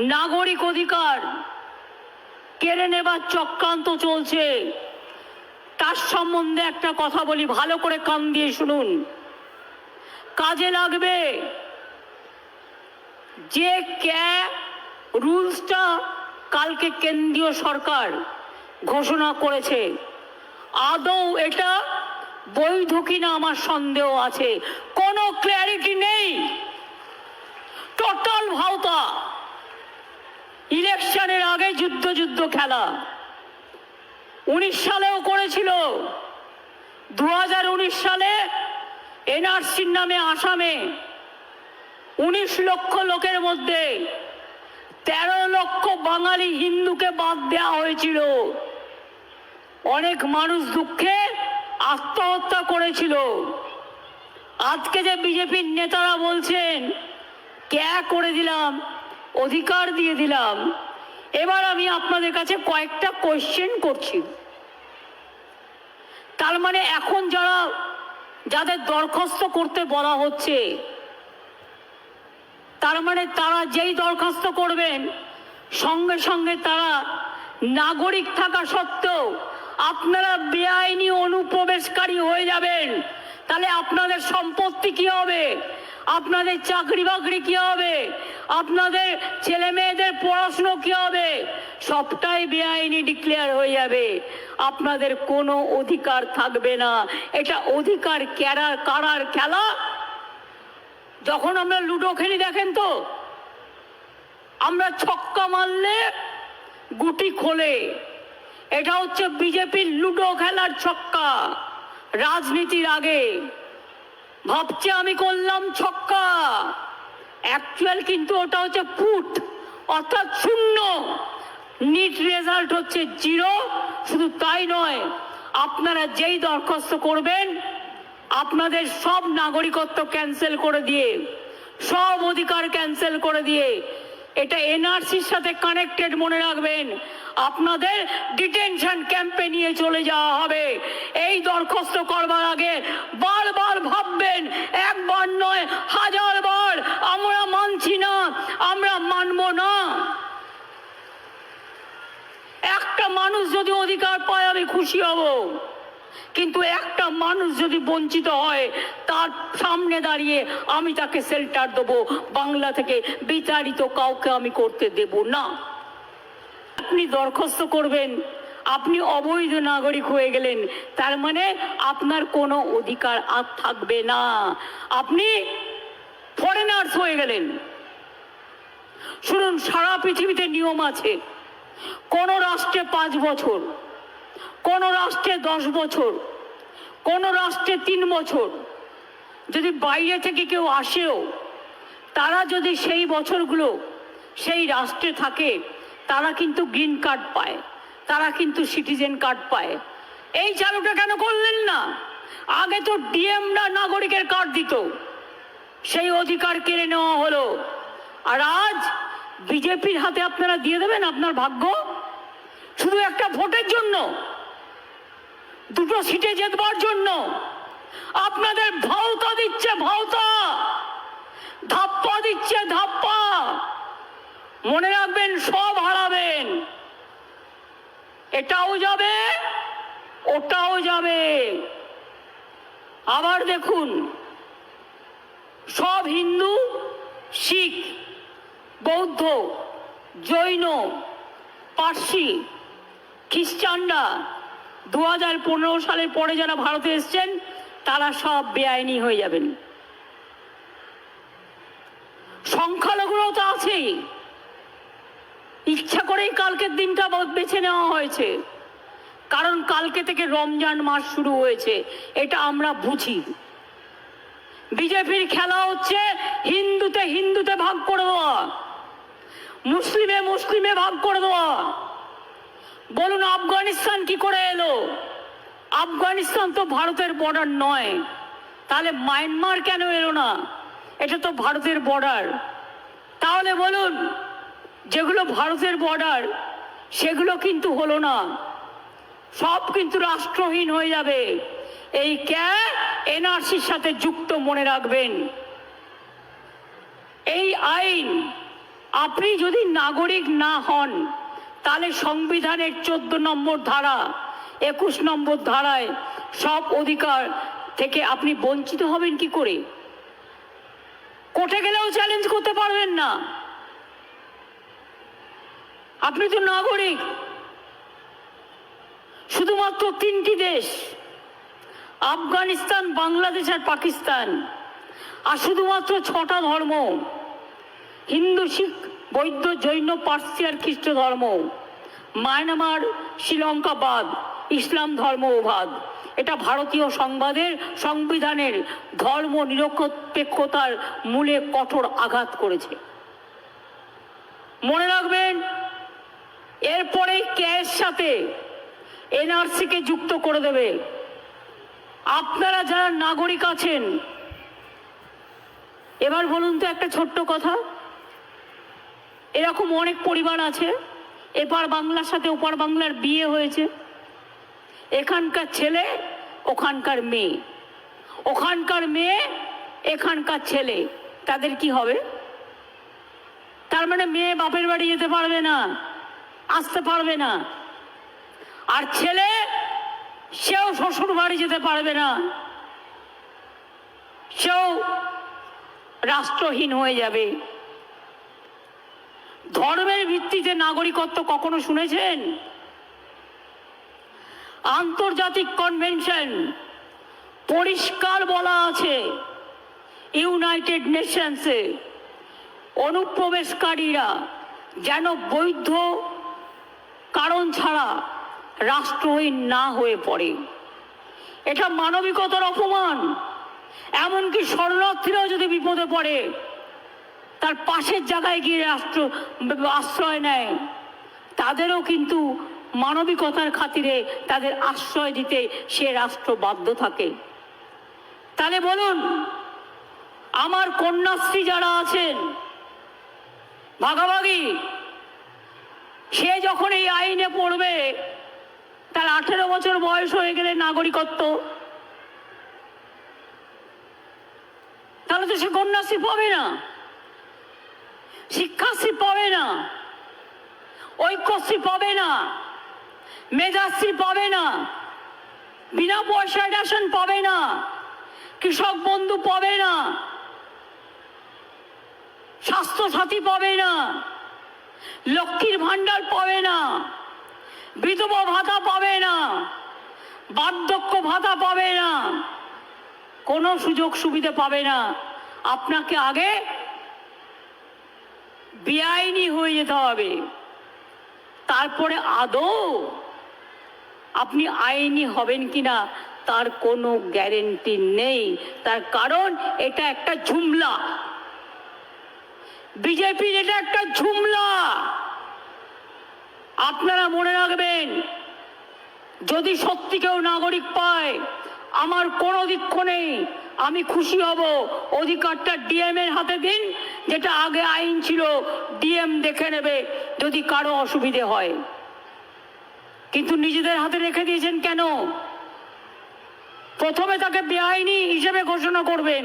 নাগরিক অধিকার কেড়ে নেবার চক্রান্ত চলছে। তার সম্বন্ধে একটা কথা বলি, ভালো করে কান দিয়ে শুনুন। কাজে লাগবে যে ক্যা রুলসটা কালকে কেন্দ্রীয় সরকার ঘোষণা করেছে। আদৌ এটা বৈধ কিনা আমার সন্দেহ আছে। কোনো ক্ল্যারিটি নেই। টোটাল ভাওতা। ইলেকশনের আগে যুদ্ধ যুদ্ধ খেলা। উনিশ সালেও করেছিল। দু উনিশ সালে এনআরসির নামে আসামে উনিশ লক্ষ লোকের মধ্যে তেরো লক্ষ বাঙালি হিন্দুকে বাদ দেওয়া হয়েছিল। অনেক মানুষ দুঃখে আত্মহত্যা করেছিল। আজকে যে বিজেপির নেতারা বলছেন, ক্যা করে দিলাম? অধিকার দিয়ে দিলাম। এবার আমি আপনাদের কাছে কয়েকটা কোয়েশ্চেন করছি। তার মানে এখন যারা, যাদের দরখাস্ত করতে বলা হচ্ছে, তার মানে তারা যেই দরখাস্ত করবেন, সঙ্গে সঙ্গে তারা নাগরিক থাকা সত্ত্বেও আপনারা বেআইনি অনুপ্রবেশকারী হয়ে যাবেন। তাহলে আপনাদের সম্পত্তি কি হবে? আপনাদের চাকরি বাকরি কি হবে? আপনাদের ছেলে মেয়েদের পড়াশুনো কি হবে? সবটাই বেআইনি ডিক্লেয়ার হয়ে যাবে। আপনাদের কোনো অধিকার থাকবে না। এটা অধিকার ক্যারার কারার খেলা? যখন আমরা লুডো খেলি, দেখেন তো, আমরা ছক্কা মারলে গুটি খোলে। এটা হচ্ছে বিজেপির লুডো খেলার ছক্কা। রাজনীতির আগে। ভাবছে আমি করলাম ছক্কা। অ্যাকচুয়াল কিন্তু ওটা হচ্ছে ফুট, অর্থাৎ শূন্য। নিট রেজাল্ট হচ্ছে জিরো শুধু তাই নয়, আপনারা যেই দরখাস্ত করবেন, আপনাদের সব নাগরিকত্ব ক্যান্সেল করে দিয়ে, সব অধিকার ক্যান্সেল করে দিয়ে এটা এনআরসির সাথে কানেক্টেড মনে রাখবেন। আপনাদের ডিটেনশন ক্যাম্পে নিয়ে চলে যাওয়া হবে। এই দরখাস্ত করবার আগে বারবার ভাববেন, একবার নয়, হাজার বার, আমরা মানছি না, আমরা মানব না। একটা মানুষ যদি অধিকার পায়, আমি খুশি হব। কিন্তু একটা মানুষ যদি বঞ্চিত হয়, তার সামনে দাঁড়িয়ে আমি তাকে শেল্টার দেবো। বাংলা থেকে বিচারিত কাউকে আমি করতে দেব না। আপনি দরখাস্ত করবেন, আপনি অবৈধ নাগরিক হয়ে গেলেন, তার মানে আপনার কোনো অধিকার আর থাকবে না। আপনি ফরেনার্স হয়ে গেলেন। শুনুন, সারা পৃথিবীতে নিয়ম আছে, কোন রাষ্ট্রে পাঁচ বছর কোন রাষ্ট্রে দশ বছর, কোন রাষ্ট্রে তিন বছর, যদি বাইরে থেকে কেউ আসেও, তারা যদি সেই বছরগুলো সেই রাষ্ট্রে থাকে, তারা কিন্তু গ্রিন কার্ড পায়, তারা কিন্তু সিটিজেন কার্ড পায়। এই চালুটা কেন করলেন না? আগে তো ডিএমরা নাগরিকের কার্ড দিত, সেই অধিকার কেড়ে নেওয়া হলো। আর আজ বিজেপির হাতে আপনারা দিয়ে দেবেন আপনার ভাগ্য? শুধু একটা ভোটের জন্য। দুটো সিটে জেতবার জন্য। আপনাদের ভাওতা দিচ্ছে ভাওতা। ধাপ্পা দিচ্ছে ধাপ্পা। মনে রাখবেন, সব হারাবেন। এটাও যাবে, ওটাও যাবে। আবার দেখুন, সব হিন্দু, শিখ, বৌদ্ধ, জৈন, পার্সি, খ্রিস্টানরা দু হাজার পনেরো সালের পরে যারা ভারতে এসছেন, তারা সব বেআইনি হয়ে যাবেন। সংখ্যালঘুরাও তো আছেই। ইচ্ছা করেই কালকের দিনটা বেছে নেওয়া হয়েছে। কারণ কালকে থেকে রমজান মাস শুরু হয়েছে, এটা আমরা বুঝি। বিজেপির খেলা হচ্ছে হিন্দুতে হিন্দুতে ভাগ করে দেওয়া। মুসলিমে মুসলিমে ভাগ করে দেওয়া। বলুন, আফগানিস্তান কি করে এলো? আফগানিস্তান তো ভারতের বর্ডার নয়। তাহলে মায়ানমার কেন এলো না? এটা তো ভারতের বর্ডার তাহলে বলুন, যেগুলো ভারতের বর্ডার সেগুলো কিন্তু হলো না। সব কিন্তু রাষ্ট্রহীন হয়ে যাবে। এই ক্যা এনআরসির সাথে যুক্ত মনে রাখবেন। এই আইন, আপনি যদি নাগরিক না হন তাহলে সংবিধানের চোদ্দ নম্বর ধারা, একুশ নম্বর ধারায় সব অধিকার থেকে আপনি বঞ্চিত হবেন কি করে? কোর্টে গেলেও চ্যালেঞ্জ করতে পারবেন না। আপনি তো নাগরিক। শুধুমাত্র তিনটি দেশ, আফগানিস্তান, বাংলাদেশ আর পাকিস্তান। আর শুধুমাত্র ছটা ধর্ম, হিন্দু, শিখ বৌদ্ধ জৈন পার্সি আর খ্রিস্ট ধর্ম। মায়ানমার শ্রীলঙ্কা বাদ ইসলাম ধর্ম বাদ এটা ভারতীয় সংবাদের, সংবিধানের ধর্ম নিরপেক্ষতার মূলে কঠোর আঘাত করেছে। মনে রাখবেন, এরপরে ক্যাশ সাথে এনআরসিকে যুক্ত করে দেবে। আপনারা যারা নাগরিক আছেন, এবার বলুন তো একটা ছোট্ট কথা। এরকম অনেক পরিবার আছে, এপার বাংলার সাথে ওপার বাংলার বিয়ে হয়েছে। এখানকার ছেলে, ওখানকার মেয়ে। ওখানকার মেয়ে, এখানকার ছেলে। তাদের কি হবে? তার মানে মেয়ে বাপের বাড়ি যেতে পারবে না, আসতে পারবে না। আর ছেলে, সেও শ্বশুর বাড়ি যেতে পারবে না। সেও রাষ্ট্রহীন হয়ে যাবে। ধর্মের ভিত্তিতে নাগরিকত্ব কখনো শুনেছেন? আন্তর্জাতিক কনভেনশন পরিষ্কার বলা আছে ইউনাইটেড নেশনসে অনুপ্রবেশকারীরা যেন বৈধ কারণ ছাড়া রাষ্ট্রহীন না হয়ে পড়ে। এটা মানবিকতার অপমান। এমনকি শরণার্থীরাও যদি বিপদে পড়ে তার পাশের জায়গায় গিয়ে রাষ্ট্র, আশ্রয় নেয়। তাদেরও কিন্তু মানবিকতার খাতিরে তাদের আশ্রয় দিতে সে রাষ্ট্র বাধ্য থাকে। তাহলে বলুন, আমার কন্যাশ্রী যারা আছেন, ভাগাভাগি, সে যখন এই আইনে পড়বে, তার আঠেরো বছর বয়স হয়ে গেলে নাগরিকত্ব। তাহলে তো সে কন্যাশ্রী পাবে না। শিক্ষাশ্রী পাবে না ঐক্যশ্রী পাবে না মেধাশ্রী পাবে না, বিনা পয়সায় রেশন পাবে না, কৃষক বন্ধু পাবে না, স্বাস্থ্য সাথী পাবে না, লক্ষ্মীর ভাণ্ডার পাবে না, বিধবা ভাতা পাবে না, বার্ধক্য ভাতা পাবে না, কোনো সুযোগ সুবিধা পাবে না। আপনাকে আগে বেআইনি হয়ে যেতে হবে। তারপরে আদৌ আপনি আইনি হবেন কিনা, তার কোনো গ্যারেন্টি নেই। তার কারণ এটা একটা ঝুমলা। বিজেপির এটা একটা ঝুমলা। আপনারা মনে রাখবেন, যদি সত্যি কেউ নাগরিক পায়, আমার কোনো দিক্ষ নেই। আমি খুশি হব। অধিকারটা ডিএম এর হাতে দিন, যেটা আগে আইন ছিল ডিএম দেখে নেবে যদি কারও অসুবিধে হয়। কিন্তু নিজেদের হাতে রেখে দিয়েছেন কেন? প্রথমে তাকে বেআইনি হিসেবে ঘোষণা করবেন।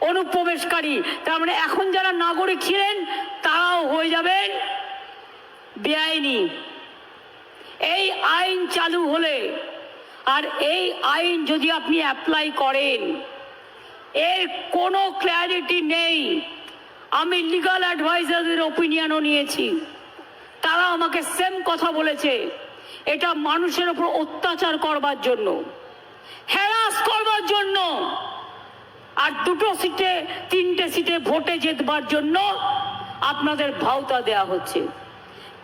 অনুপ্রবেশকারী, তার মানে এখন যারা নাগরিক ছিলেন, তারাও হয়ে যাবেন বেআইনি। এই আইন চালু হলে, আর এই আইন যদি আপনি অ্যাপ্লাই করেন এর কোনো ক্ল্যারিটি নেই। আমি লিগাল অ্যাডভাইজারদের ওপিনিয়নও নিয়েছি। তারা আমাকে সেম কথা বলেছে। এটা মানুষের ওপর অত্যাচার করবার জন্য হ্যারাস করবার জন্য। আর দুটো সিটে তিনটে সিটে ভোটে জিতবার জন্য আপনাদের ভাওতা দেয়া হচ্ছে।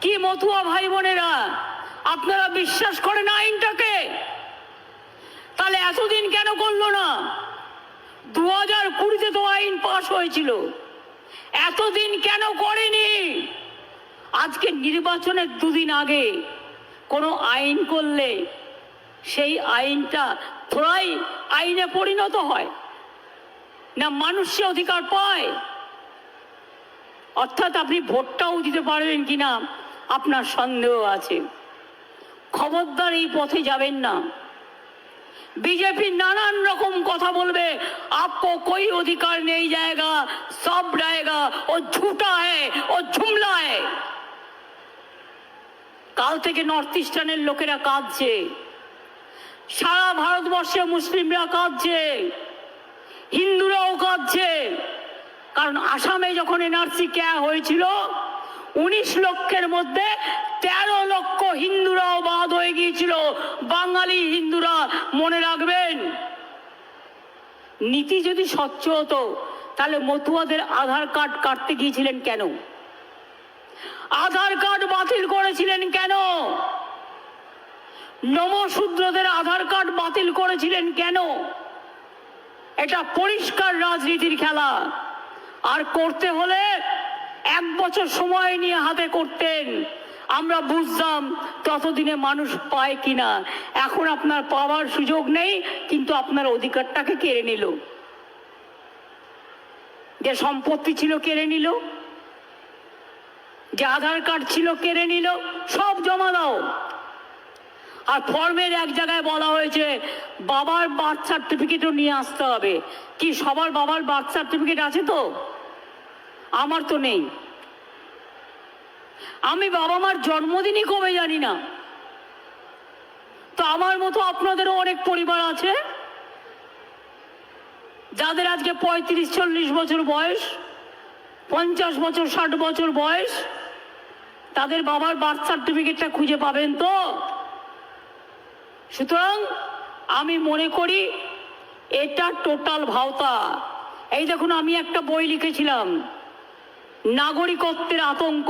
কি মতুয়া ভাই বোনেরা আপনারা বিশ্বাস করেন আইনটাকে? তাহলে এতদিন কেন করল না? দু হাজার কুড়িতে তো আইন পাশ হয়েছিল। এতদিন কেন করেনি? আজকে নির্বাচনের দুদিন আগে কোনো আইন করলে সেই আইনটা থোড়াই আইনে পরিণত হয়। না মানুষ সে অধিকার পায়? অর্থাৎ আপনি ভোটটাও দিতে পারবেন কিনা আপনার সন্দেহ আছে। খবরদার এই পথে যাবেন না। बीजेपी नानान रकम কথা বলবে आपको कोई अधिकार नहीं जाएगा सब रहेगा वो झूठा है वो जुमला है কাল থেকে নর্থ ইস্টার্নের লোকেরা কাঁদছে সারা ভারতবর্ষে মুসলিমরা কাঁদছে হিন্দুরাও কাঁদছে কারণ আসামে যখন এনআরসি ক্যা হয়েছিল উনিশ লক্ষের মধ্যে তেরো লক্ষ হিন্দুরাও বাদ হয়ে গিয়েছিল। বাঙালি হিন্দুরা মনে রাখবেন, নীতি যদি স্বচ্ছ হতো, তাহলে মতুয়াদের আধার কার্ড কাটতে গিয়েছিলেন কেন? আধার কার্ড বাতিল করেছিলেন কেন? নমশূদ্রদের আধার কার্ড বাতিল করেছিলেন কেন? এটা পরিষ্কার রাজনীতির খেলা। আর করতে হলে এক বছর সময় নিয়ে হাতে করতেন। আমরা বুঝতাম ততদিনে মানুষ পায় কিনা। এখন আপনার পাওয়ার সুযোগ নেই, কিন্তু আপনার অধিকারটাকে কেড়ে নিল। যে সম্পত্তি ছিল কেড়ে নিল। যে আধার কার্ড ছিল কেড়ে নিল। সব জমা দাও। আর ফর্মের এক জায়গায় বলা হয়েছে, বাবার বার্থ সার্টিফিকেটও নিয়ে আসতে হবে। কি সবার বাবার বার্থ সার্টিফিকেট আছে তো? আমার তো নেই। আমি বাবা মার জন্মদিনই কবে জানি না। তো আমার মতো আপনাদেরও অনেক পরিবার আছে, যাদের আজকে পঁয়ত্রিশ, চল্লিশ বছর বয়স, পঞ্চাশ বছর, ষাট বছর বয়স, তাদের বাবার বার্থ সার্টিফিকেটটা খুঁজে পাবেন তো? সুতরাং আমি মনে করি এটা টোটাল ভাওতা। এই দেখুন, আমি একটা বই লিখেছিলাম, নাগরিকত্বের আতঙ্ক।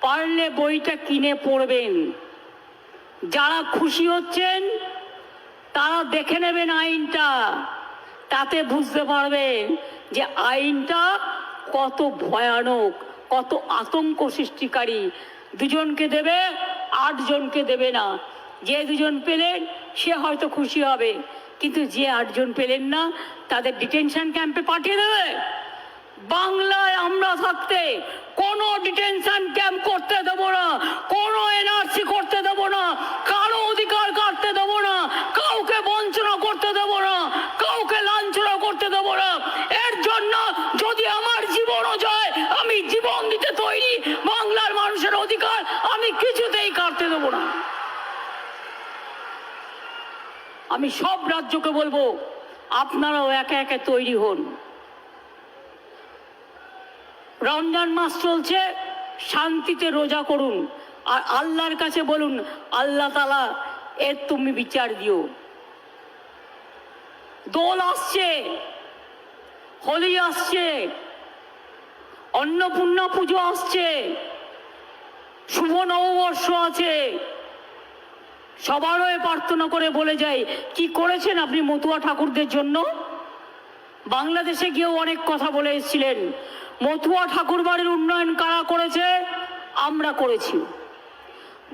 পারলে বইটা কিনে পড়বেন। যারা খুশি হচ্ছেন, তারা দেখে নেবেন আইনটা। তাতে বুঝতে পারবেন যে আইনটা কত ভয়ানক, কত আতঙ্ক সৃষ্টিকারী। দুজনকে দেবে, আটজনকে দেবে না। যে দুজন পেলেন, সে হয়তো খুশি হবে। কিন্তু যে আটজন পেলেন না, তাদের ডিটেনশন ক্যাম্পে পাঠিয়ে দেবে। বাংলায় আমরা থাকতে কোনো ডিটেনশন ক্যাম্প করতে দেব না, কোনো এনআরসি করতে দেব না, কারও অধিকার কাটতে দেব না, কাউকে বঞ্চনা করতে দেব না, কাউকে লাঞ্ছনা করতে দেব না। এর জন্য যদি আমার জীবনও যায়, আমি জীবন দিতে তৈরি বাংলার মানুষের অধিকার আমি কিছুতেই কাটতে দেব না। আমি সব রাজ্যকে বলব, আপনারাও একে একে তৈরি হন। রমজান মাস চলছে, শান্তিতে রোজা করুন। আর আল্লাহর কাছে বলুন, আল্লাহ তালা এর তুমি বিচার দিও। দোল আসছে, হোলি আসছে, অন্নপূর্ণা পুজো আসছে, শুভ নববর্ষ আছে। সবার হয়ে প্রার্থনা করে বলে যাই, কি করেছেন আপনি মতুয়া ঠাকুরদের জন্য? বাংলাদেশে গিয়েও অনেক কথা বলে এসেছিলেন। মতুয়া ঠাকুর বাড়ির উন্নয়ন কারা করেছে? আমরা করেছি।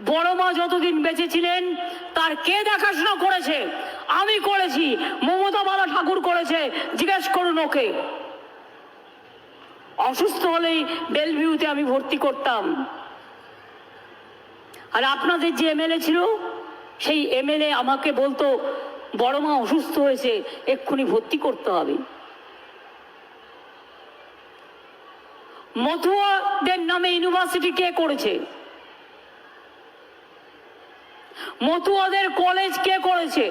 বড় মা যতদিন বেঁচে ছিলেন, তার কে দেখাশোনা করেছে? আমি করেছি। মমতা বালা ঠাকুর করেছে। জিজ্ঞেস করুন ওকে। অসুস্থ হলেই বেলভিউতে আমি ভর্তি করতাম। আর আপনাদের যে এমএলএ ছিল, সেই এমএলএ আমাকে বলতো বড় মা অসুস্থ হয়েছে, এক্ষুনি ভর্তি করতে হবে। মথুয়াদের নামে ইউনিভার্সিটি কে করেছে? মতুয়াদের কলেজ কে করেছে?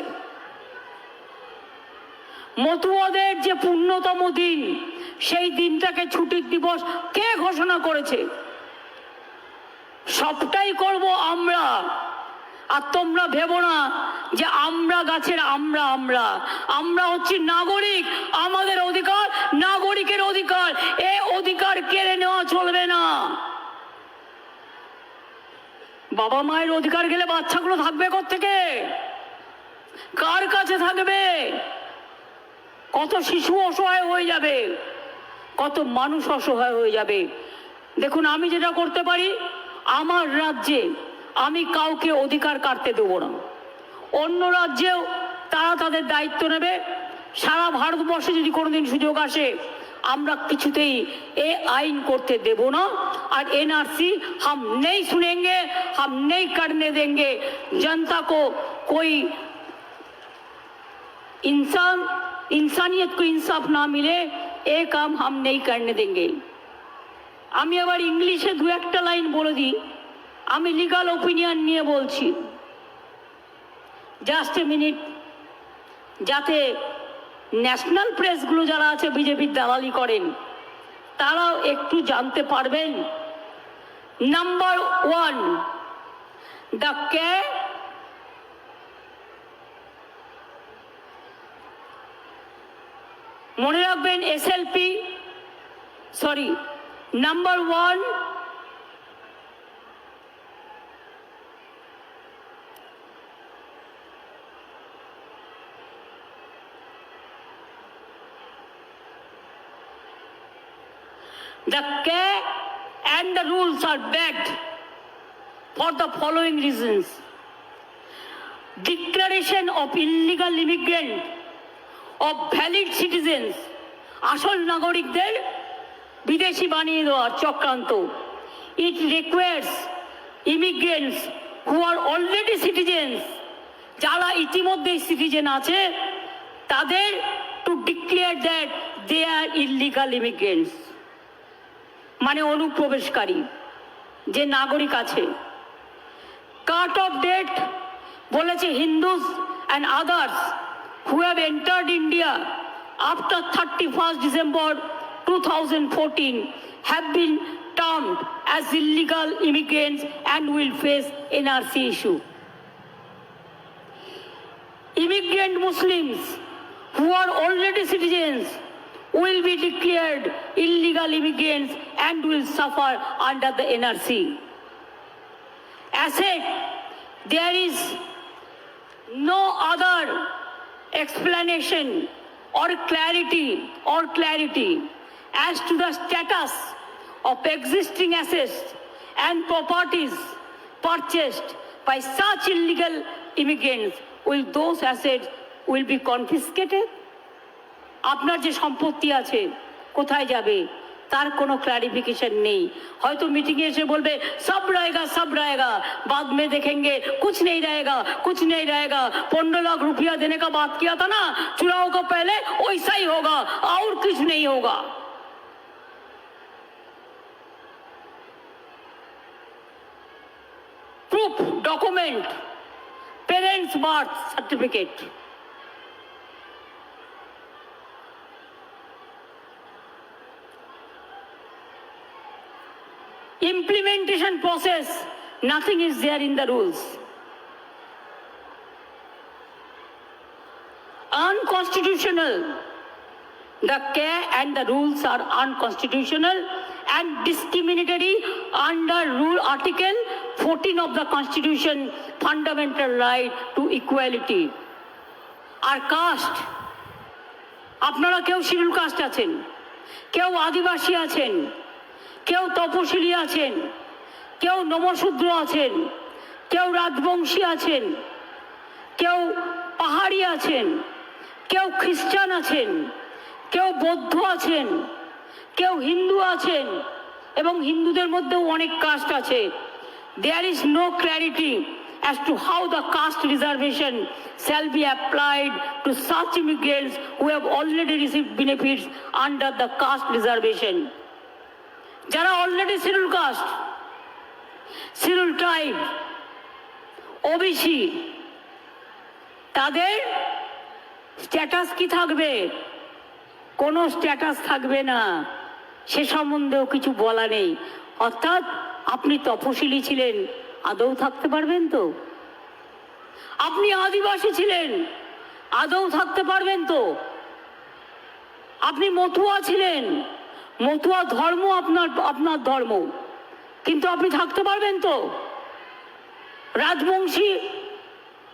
মতুয়াদের যে পূর্ণতম দিন, সেই দিনটাকে ছুটির দিবস কে ঘোষণা করেছে? সবটাই করব আমরা। আর তোমরা ভেবো না যে আমরা গাছের আমরা আমরা। আমরা হচ্ছি নাগরিক, আমাদের অধিকার নাগরিকের অধিকার এ অধিকার কেড়ে নেওয়া চলবে না বাবা মায়ের অধিকার গেলে বাচ্চাগুলো থাকবে থেকে কার কাছে থাকবে? কত শিশু অসহায় হয়ে যাবে, কত মানুষ অসহায় হয়ে যাবে। দেখুন, আমি যেটা করতে পারি, আমার রাজ্যে আমি কাউকে অধিকার কাটতে দেবো না। অন্য রাজ্যেও তারা তাদের দায়িত্ব নেবে। সারা ভারতবর্ষে যদি কোনোদিন সুযোগ আসে আমরা কিছুতেই এ আইন করতে দেব না আর एनआरसी हम नहीं सुनेंगे हम नहीं करने देंगे जनता को कोई इंसान इंसानियत को इंसाफ ना मिले ये काम हम नहीं करने देंगे আমি আবার ইংলিশে দু একটা লাইন বলে দিই আমি লিগাল ওপিনিয়ন নিয়ে বলছি জাস্ট এ মিনিট যাতে ন্যাশনাল প্রেসগুলো যারা আছে বিজেপির দালালি করেন, তারাও একটু জানতে পারবেন। Number one the care? মনে রাখবেন SLP sorry number one The care and the rules are begged for the following reasons. Declaration of illegal immigrant of valid citizens আসল নাগরিকদের বিদেশি বানিয়ে দেওয়ার চক্রান্ত it requires immigrants who are already citizens যারা ইতিমধ্যেই সিটিজেন আছে তাদের to declare that they are illegal immigrants মানে অনুপ্রবেশকারী, যে নাগরিক আছে। কাট অফ ডেট বলেছে Hindus and others who have entered India after thirty first December two thousand fourteen have been termed as illegal immigrants and will face NRC issue immigrant Muslims who are already citizens will be declared illegal immigrants and will suffer under the NRC. As said, there is no other explanation or clarity or clarity as to the status of existing assets and properties purchased by such illegal immigrants will those assets will be confiscated আপনার যে সম্পত্তি আছে, কোথায় যাবে? তার কোনো clarification নেই। হয়তো মিটিংয়ে এসে বলবে, সব রয়েগা সব রয়েগা। বাদ মে দেখেঙ্গে, কুছ নেই রয়েগা, কুছ নেই রয়েগা। পনেরো লাখ রুপিয়া দেনে কা বাদ কিয়া থা না? চুনাও কা পেলে, ওইসাই হোগা। আর কিছু নেই হোগা। Proof document parents birth certificate implementation process nothing is there in the rules unconstitutional the care and the rules are unconstitutional and discriminatory under rule article 14 of the constitution fundamental right to equality আর caste আপনারা কেউ schedule caste আছেন কেউ আদিবাসী আছেন কেউ তপশিলি আছেন, কেউ নবশূদ্র আছেন, কেউ রাজবংশী আছেন, কেউ পাহাড়ি আছেন, কেউ খ্রিস্টান আছেন, কেউ বৌদ্ধ আছেন, কেউ হিন্দু আছেন এবং হিন্দুদের মধ্যেও অনেক কাস্ট আছে। There is no clarity as to how the caste reservation shall be applied to such immigrants who have already receive benefits under the caste reservation যারা already schedule caste schedule tribe OBC তাদের status কি থাকবে? কোনো status থাকবে না। সে সম্বন্ধেও কিছু বলা নেই। অর্থাৎ আপনি তপশিলি ছিলেন, আদৌ থাকতে পারবেন তো? আপনি আদিবাসী ছিলেন, আদৌ থাকতে পারবেন তো? আপনি মতুয়া ছিলেন মতুয়া ধর্ম আপনার আপনার ধর্ম। কিন্তু আপনি থাকতে পারবেন তো? রাজবংশী,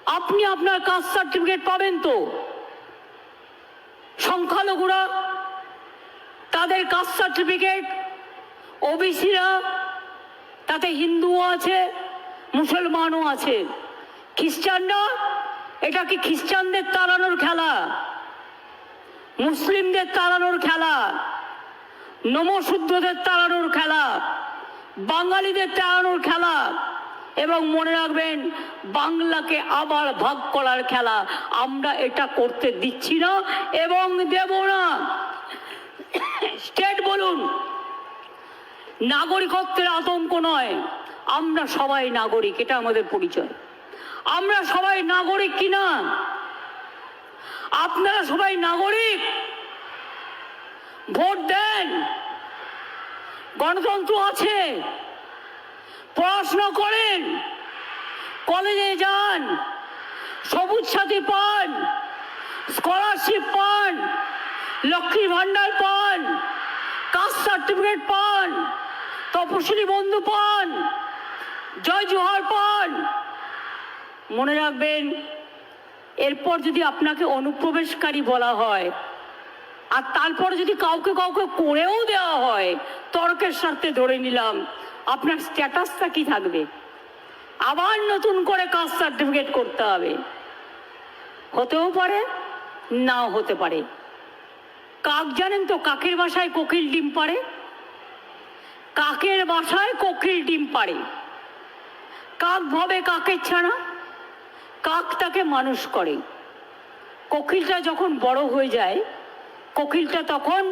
আপনি আপনার কাস্ট সার্টিফিকেট পাবেন তো? সংখ্যালঘুরা, তাদের কাস্ট সার্টিফিকেট, ওবিসিরা, তাতে হিন্দুও আছে, মুসলমানও আছে। খ্রিস্টানরা, এটা কি খ্রিস্টানদের তাড়ানোর খেলা? মুসলিমদের তাড়ানোর খেলা? নমশূদ্রদের তাড়ানোর খেলা, বাঙালিদের তাড়ানোর খেলা এবং মনে রাখবেন, বাংলাকে আবার ভাগ করার খেলা আমরা এটা করতে দিচ্ছি না এবং দেব না। স্টেট বলুন, নাগরিকত্বের আতঙ্ক নয়, আমরা সবাই নাগরিক, এটা আমাদের পরিচয়। আমরা সবাই নাগরিক কিনা? আপনারা সবাই নাগরিক? ভোট দেন। গণতন্ত্র আছে। পড়াশোনা করেন। কলেজে যান। সবুজ সাথী পান। স্কলারশিপ পান। লক্ষ্মী ভাণ্ডার পান। কাস্ট সার্টিফিকেট পান। তপশিলি বন্ধু পান। জয় জোহার পান। মনে রাখবেন, এরপর যদি আপনাকে অনুপ্রবেশকারী বলা হয় আর তারপর যদি কাউকে কাউকে করেও দেওয়া হয়, তর্কের স্বার্থে ধরে নিলাম, আপনার স্ট্যাটাসটা কি থাকবে? আবার নতুন করে কাস্ট সার্টিফিকেট করতে হবে। হতেও পারে, নাও হতে পারে। কাক জানেন তো কাকের বাসায় কোকিল ডিম পারে কাকের বাসায় কোকিল ডিম পারে কাক ভাবে কাকের ছাড়া কাক তাকে মানুষ করে। কোকিলটা যখন বড় হয়ে যায় কোকিলটা তখন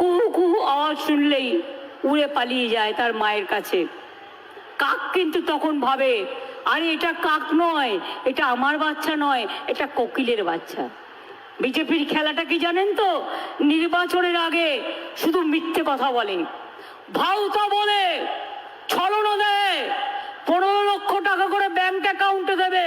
কুহু কুহু আওয়াজ শুনলেই উড়ে পালিয়ে যায় তার মায়ের কাছে। কাক কিন্তু তখন ভাবে, আরে এটা কাক নয়, এটা আমার বাচ্চা নয়, এটা কোকিলের বাচ্চা। বিজেপির খেলাটা কি জানেন তো? নির্বাচনের আগে শুধু মিথ্যে কথা বলে। ভাউতা বলে, ছলনা দেয়, পনেরো লক্ষ টাকা করে ব্যাংক অ্যাকাউন্টে দেবে।